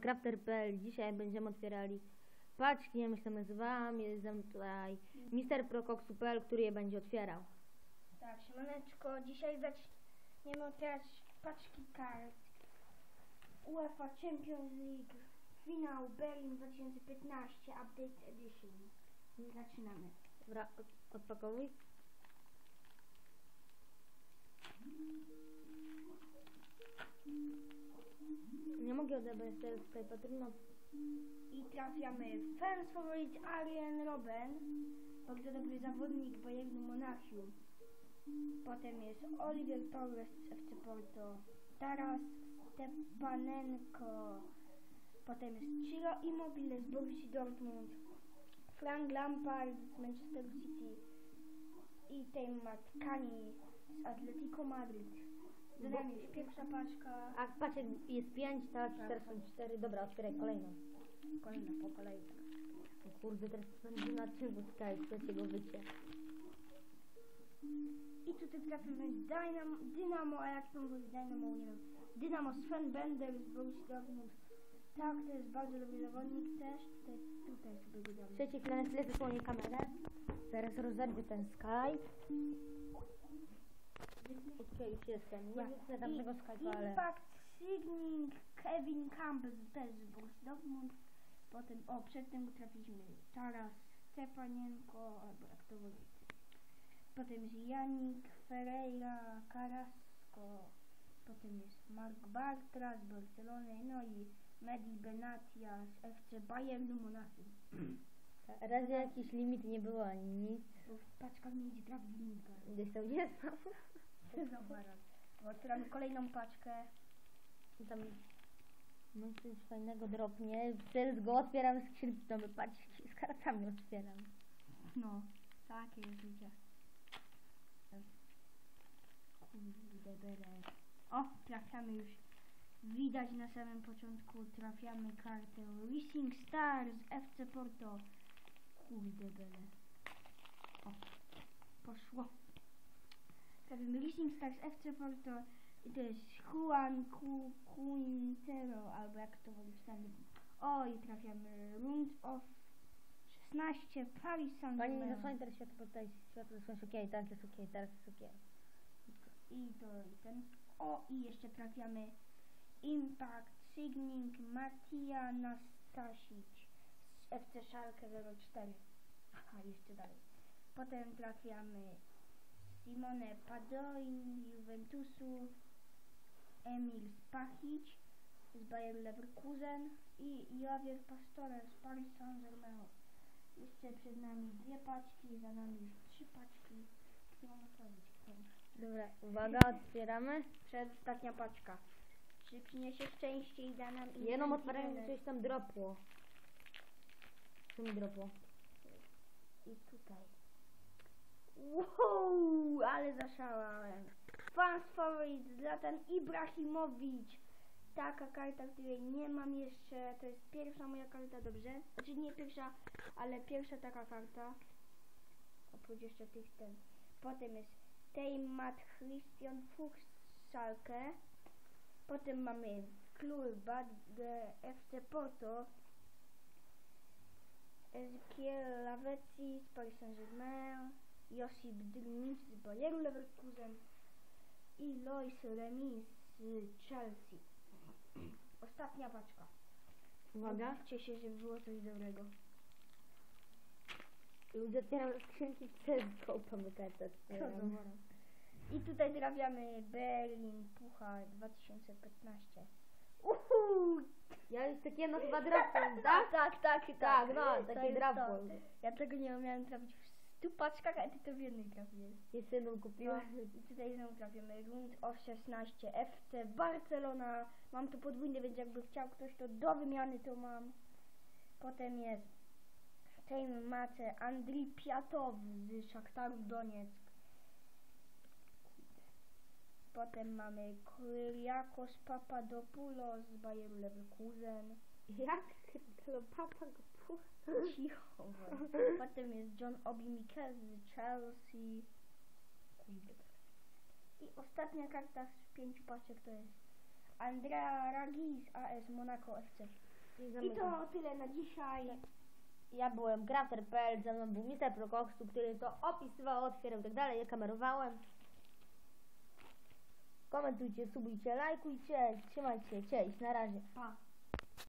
Crafter.pl. Dzisiaj będziemy otwierali paczki, jak się to nazywa. Jest ze mną tutaj Mister Prokoksu.pl, który je będzie otwierał. Tak, siemaneczko, dzisiaj zaczniemy otwierać paczki kart UEFA Champions League Finał Berlin 2015 Update Edition. Zaczynamy. Dobra, od- odpakowuj. Nie mogę odebrać teraz tutaj. I trafiamy fans favorite Arjen Robben, bardzo dobry zawodnik Bayernu Monachium. Potem jest Oliver Torres z FC Porto, Taras Stepanenko, potem jest Ciro Immobile z Borussii Dortmund, Frank Lampard z Manchester City i Teymat Kani z Atletico Madryt. Pierwsza paczka, A paczek jest 5, tak, teraz są 4. Dobra, otwieraj kolejną. kolejna po kolei. O kurde, teraz będzie na czym utkać, trzeciego wycie. I tutaj trafimy Dynamo, Dynamo, a jak to mówi Dynamo, nie wiem. Dynamo Sven Bender z Dortmund. Tak, to jest bardzo dobry zawodnik też. Tutaj, tutaj sobie go damy. Trzeci tyle zasłonię kamerę. Zaraz rozerwę ten Skype. Okej, już jestem. Nie wytnę tamtego Skype'a, ale... Impact Signing Kevin Campbell też z Dortmund. Potem, o, przed tym trafiliśmy Taras Stepanienko, albo jak to wolicie. Potem jest Janik Ferreira Carrasco. Potem jest Mark Bartra z Barcelony, no i Medi Benatia z FC Bayernu Monachium. Raz jakiś limit nie było ani nic. Bo w paczkach nie idzie linka. Gdzieś tam jest. Dobra. Otwieramy kolejną paczkę. Tam no coś fajnego dropnie. Teraz go otwieram z skrzynki, patrzcie, z kartami otwieram. No, takie jest bele. O, trafiamy już. Widać na samym początku, trafiamy kartę Racing Stars FC Porto. Kurde bele. O, poszło. Trafimy Racing Stars FC Porto i to jest Juan Cu- Quintero, albo jak to woli wstawić. O, i trafiamy Round of 16 Paris Pani nie Saint-Germain. zasłoni teraz światło, tutaj światło zasłoni okej, teraz jest okej, teraz jest okej. I to i ten. O, i jeszcze trafiamy Impact Signing Matija Nastasic z FC Schalke 04. Aha, jeszcze dalej. Potem trafiamy Simone Padoin z Juventusu, Emil Spachic z Bayer Leverkusen i Javier Pastore z Paris Saint-Germain. Jeszcze przed nami dwie paczki, za nami już trzy paczki. Otworzyć. Dobra, uwaga, otwieramy. Przedostatnia paczka. Czy przyniesie szczęście i da nam Jedną otwierając widelec? coś tam dropło. Co mi dropło? I tutaj. Wow, ale zaszalałem. Fans favorite Zlatan Ibrahimowicz. Taka karta, której nie mam jeszcze. To jest pierwsza moja karta, dobrze? Znaczy nie pierwsza, ale pierwsza taka karta. Oprócz jeszcze tych ten. Potem jest Teymat Christian Fuchs z Schalke. Potem mamy Klur Bad FC Porto. Ezekiel Lavezzi z Paris Saint-Germain, Josip Drmic z Bayeru Leverkusen i Lois Remy z Chelsea. Ostatnia paczka. Uwaga. Bawcie się, żeby było coś dobrego. Ludzie otwieram skrzynki kartę. otwieram. I tutaj trafiamy Berlin Puchar 2015. Uhu! Ja już takie no chyba dropło, Tak, tak? tak, tak, tak. Tak, no, takie to. Ja tego nie umiałem trafić w stu paczkach, a ty to w jednej trafiłeś. Jeszcze jedną No, kupiłem. i tutaj znowu trafimy Rund of 16 FC Barcelona. Mam tu podwójny, więc jakby chciał ktoś to do wymiany, to mam. Potem jest Tejm Mace Andrii Piatow z Szaktaru Donieck. Potem mamy Kyriakos Papadopoulos z Bayeru Leverkusen. Jak? To papa go pu- Cicho. bądź. Potem jest John Obi Mikel z Chelsea. I ostatnia karta z pięciu paczek to jest Andrea Raggi z AS Monaco FC. I I to tyle na dzisiaj. Ja byłem Crafter.pl, ze mną był Mister Prokoksu, który to opisywał, otwierał i tak dalej, ja kamerowałem. Komentujcie, subujcie, lajkujcie, trzymajcie się, cześć, na razie. Pa.